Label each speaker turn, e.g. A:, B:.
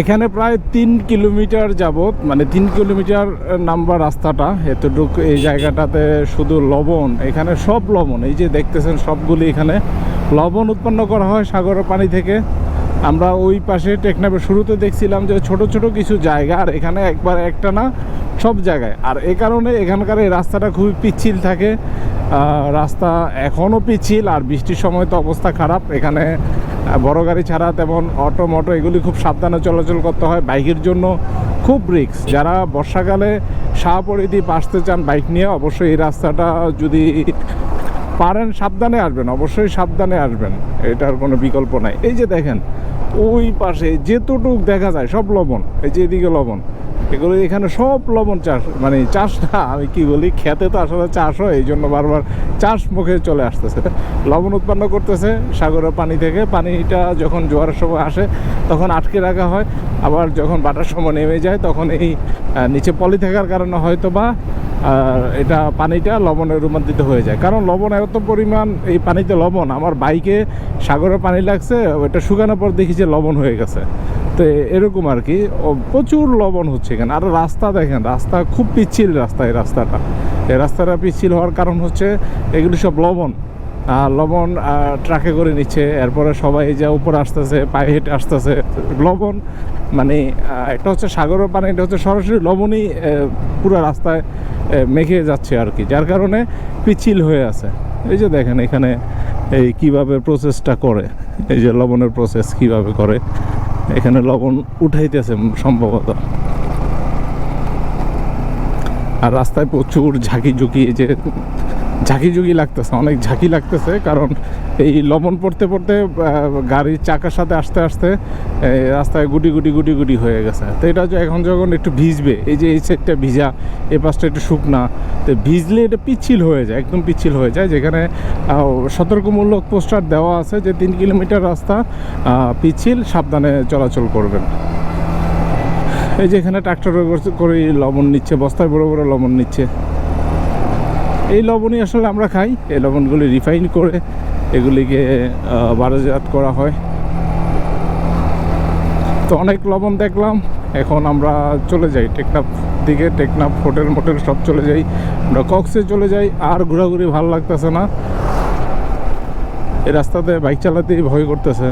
A: এখানে প্রায় তিন কিলোমিটার যাবত মানে তিন কিলোমিটার নাম্বার রাস্তাটা, এতটুকু এই জায়গাটাতে শুধু লবণ, এখানে সব লবণ, এই যে দেখতেছেন সবগুলি এখানে লবণ উৎপন্ন করা হয় সাগরের পানি থেকে। আমরা ওই পাশে টেকনাফের শুরুতে দেখছিলাম যে ছোট ছোট কিছু জায়গা, আর এখানে একবার একটা না, সব জায়গায়। আর এই কারণে এখানকার এই রাস্তাটা খুবই পিচ্ছিল থাকে। রাস্তা এখনও পিচ্ছিল, আর বৃষ্টির সময় তো অবস্থা খারাপ। এখানে বড় গাড়ি ছাড়া তেমন অটো, মটো এগুলি খুব সাবধানে চলাচল করতে হয়। বাইকের জন্য খুব রিক্স যারা বর্ষাকালে সাহাপরিধি আসতে চান বাইক নিয়ে, অবশ্যই এই রাস্তাটা যদি পারেন সাবধানে আসবেন, অবশ্যই সাবধানে আসবেন। এটার কোনো বিকল্প নাই। এই যে দেখেন, ওই পাশে যেতটুক দেখা যায়, সব লবণ, এই যে এদিকে লবণ। এগুলো এখানে সব লবণ চাষ মানে চাষ না আমি কি বলি, খেতে তো আসলে চাষ হয়, এই জন্য বারবার চাষ মুখে চলে আসতেছে। লবণ উৎপন্ন করতেছে সাগরের পানি থেকে, পানিটা যখন জোয়ারের সময় আসে তখন আটকে রাখা হয়, আবার যখন বাটার সময় নেমে যায় তখন এই নিচে পলি থাকার কারণে হয়তো বা এটা পানিটা লবণে রূপান্তরিত হয়ে যায়। কারণ লবণ এত পরিমাণ, এই পানিতে লবণ, আমার বাইকে সাগরে পানি লাগছে ওটা শুকানোর পর দেখি যে লবণ হয়ে গেছে। তো এরকম আর কি। প্রচুর লবণ হচ্ছে এখানে। আর রাস্তা দেখেন, রাস্তা খুব পিচ্ছিল রাস্তা এই রাস্তাটা। এই রাস্তাটা পিচ্ছিল হওয়ার কারণ হচ্ছে এগুলি সব লবণ। আর লবণ ট্রাকে করে নিচ্ছে। এরপরে সবাই যা উপরে আসতেছে, পায়ে হেঁটে আসতেছে। লবণ মানে এটা হচ্ছে সাগরের পানি, এটা হচ্ছে সরাসরি লবণই পুরো রাস্তায় মেখে যাচ্ছে আর কি। যার কারণে পিচ্ছিল হয়ে আছে। এই যে দেখেন এখানে এই কীভাবে প্রসেসটা করে। এই যে লবণের প্রসেস কীভাবে করে। এখানে লবণ উঠাইতেছে সম্ভবত। আর রাস্তায় প্রচুর ঝাঁকি ঝুঁকি যে ঝাঁকি ঝুঁকি লাগতেছে, অনেক ঝাঁকি লাগতেছে, কারণ এই লবণ পড়তে পড়তে গাড়ির চাকার সাথে আসতে আসতে রাস্তায় গুটি গুটি গুটি গুটি হয়ে গেছে। তো এটা যে এখন যখন একটু ভিজবে, এই যে এই সাইডটা ভিজা এই পাশটা একটু শুকনা, তো ভিজলে এটা পিচ্ছিল হয়ে যায়, একদম পিচ্ছিল হয়ে যায়। যেখানে সতর্কমূলক পোস্টার দেওয়া আছে যে তিন কিলোমিটার রাস্তা পিচ্ছিল, সাবধানে চলাচল করবেন। এই যে এখানে ট্রাক্টরে করে লবণ নিচ্ছে, বস্তায় বড় বড় লবণ নিচ্ছে। এই লবণই আসলে আমরা খাই। এই লবণগুলি রিফাইন করে এগুলিকে আহ, বাজারজাত করা হয়। তো অনেক লবণ দেখলাম এখন আমরা চলে যাই টেকনাফ দিকে। টেকনাফ হোটেল মোটেল সব চলে যাই। আমরা কক্সে চলে যাই আর ঘোরাঘুরি ভালো লাগতেছে না। এই রাস্তাতে বাইক চালাতেই ভয় করতেছে।